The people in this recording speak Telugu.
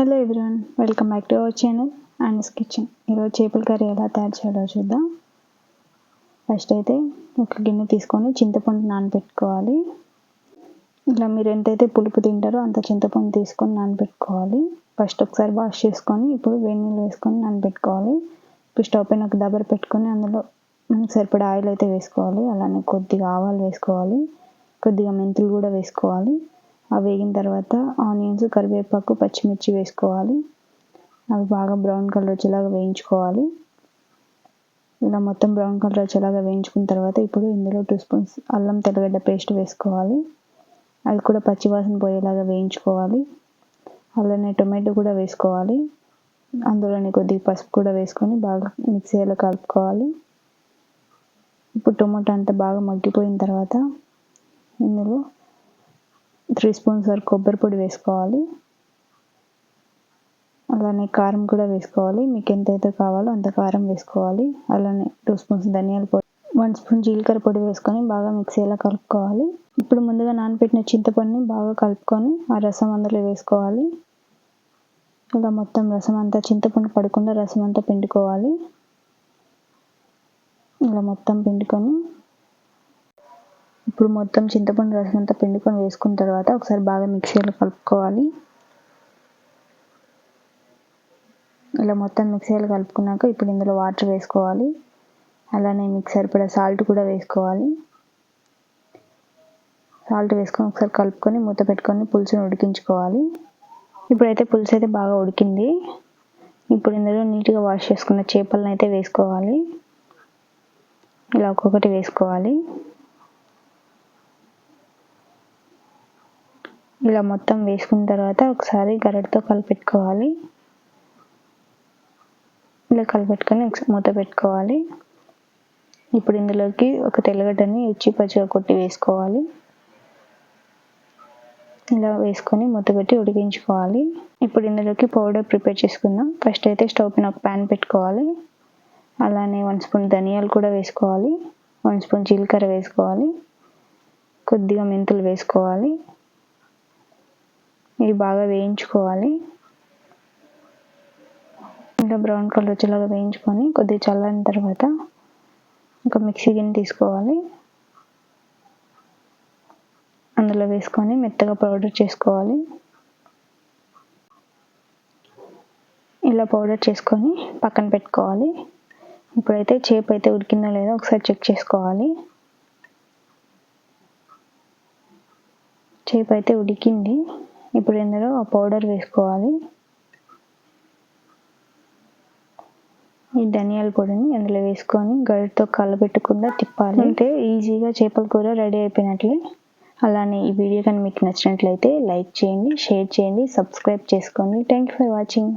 Hello everyone welcome back to our channel Ands kitchen ఈరోజు చేపల కర్రీ ఎలా తయారు చేయాలో చూద్దాం. ఫస్ట్ అయితే ఒక గిన్నె తీసుకొని చింతపండు నానబెట్టుకోవాలి. ఇలా మీరు ఎంతైతే పులుపు తింటారో అంత చింతపండు తీసుకొని నానబెట్టుకోవాలి. ఫస్ట్ ఒకసారి వాష్ చేసుకొని ఇప్పుడు వేడి నీళ్ళు వేసుకొని నానబెట్టుకోవాలి. ఇప్పుడు స్టవ్ పైన ఒక దబ్బర పెట్టుకొని అందులో మనకి సరిపడా ఆయిల్ అయితే వేసుకోవాలి. అలానే కొద్దిగా ఆవాలు వేసుకోవాలి. కొద్దిగా మెంతులు కూడా వేసుకోవాలి. అవి వేగిన తర్వాత ఆనియన్స్ కరివేపాకు పచ్చిమిర్చి వేసుకోవాలి. అవి బాగా బ్రౌన్ కలర్ వచ్చేలాగా వేయించుకోవాలి. ఇలా మొత్తం బ్రౌన్ కలర్ వచ్చేలాగా వేయించుకున్న తర్వాత ఇప్పుడు ఇందులో టూ స్పూన్స్ అల్లం తెల్లగడ్డ పేస్ట్ వేసుకోవాలి. అది కూడా పచ్చివాసన పోయేలాగా వేయించుకోవాలి. అలానే టొమాటో కూడా వేసుకోవాలి. అందులోనే కొద్దిగా పసుపు కూడా వేసుకొని బాగా మిక్సీలో కలుపుకోవాలి. ఇప్పుడు టొమాటో అంతా బాగా మగ్గిపోయిన తర్వాత ఇందులో త్రీ స్పూన్స్ వరకు కొబ్బరి పొడి వేసుకోవాలి. అలానే కారం కూడా వేసుకోవాలి. మీకు ఎంతైతే కావాలో అంత కారం వేసుకోవాలి. అలానే టూ స్పూన్స్ ధనియాల పొడి వన్ స్పూన్ జీలకర్ర పొడి వేసుకొని బాగా మిక్సీలో కలుపుకోవాలి. ఇప్పుడు ముందుగా నానబెట్టిన చింతపండుని బాగా కలుపుకొని ఆ రసం అందులో వేసుకోవాలి. ఇలా మొత్తం రసం అంతా చింతపండు పడకుండా రసం అంతా పిండుకోవాలి. ఇలా మొత్తం పిండుకొని ఇప్పుడు మొత్తం చింతపండు రసం అంతా పిండుకొని వేసుకున్న తర్వాత ఒకసారి బాగా మిక్సీలో కలుపుకోవాలి. ఇలా మొత్తం మిక్సీలో కలుపుకున్నాక ఇప్పుడు ఇందులో వాటర్ వేసుకోవాలి. అలానే మిక్స్ సరిపడా సాల్ట్ కూడా వేసుకోవాలి. సాల్ట్ వేసుకొని ఒకసారి కలుపుకొని మూత పెట్టుకొని పులుసును ఉడికించుకోవాలి. ఇప్పుడైతే పులుసు అయితే బాగా ఉడికింది. ఇప్పుడు ఇందులో నీట్గా వాష్ చేసుకున్న చేపలను అయితే వేసుకోవాలి. ఇలా ఒక్కొక్కటి వేసుకోవాలి. ఇలా మొత్తం వేసుకున్న తర్వాత ఒకసారి గరిటతో కలిపెట్టుకోవాలి. ఇలా కలిపెట్టుకొని మూత పెట్టుకోవాలి. ఇప్పుడు ఇందులోకి ఒక తెల్లగడ్డని ఉచ్చి పచ్చిగా కొట్టి వేసుకోవాలి. ఇలా వేసుకొని మూత పెట్టి ఉడికించుకోవాలి. ఇప్పుడు ఇందులోకి పౌడర్ ప్రిపేర్ చేసుకుందాం. ఫస్ట్ అయితే స్టవ్ పైన ఒక ప్యాన్ పెట్టుకోవాలి. అలానే వన్ స్పూన్ ధనియాలు కూడా వేసుకోవాలి. వన్ స్పూన్ జీలకర్ర వేసుకోవాలి. కొద్దిగా మెంతులు వేసుకోవాలి. ఇవి బాగా వేయించుకోవాలి. ఇంకా బ్రౌన్ కలర్ వచ్చేలాగా వేయించుకొని కొద్దిగా చల్లని తర్వాత ఒక మిక్సీ గిన్నె తీసుకోవాలి. అందులో వేసుకొని మెత్తగా పౌడర్ చేసుకోవాలి. ఇలా పౌడర్ చేసుకొని పక్కన పెట్టుకోవాలి. ఇప్పుడైతే చేపు అయితే ఉడికిందో లేదో ఒకసారి చెక్ చేసుకోవాలి. చేపు అయితే ఉడికింది. ఇప్పుడు ఇందులో ఆ పౌడర్ వేసుకోవాలి. ఈ ధనియాల పొడిని అందులో వేసుకొని గడితో కలబెట్టకుండా తిప్పాలి. అంటే ఈజీగా చేపల కూర రెడీ అయిపోయినట్లే. అలానే ఈ వీడియో కానీ మీకు నచ్చినట్లయితే లైక్ చేయండి షేర్ చేయండి సబ్స్క్రైబ్ చేసుకోండి. Thank you for watching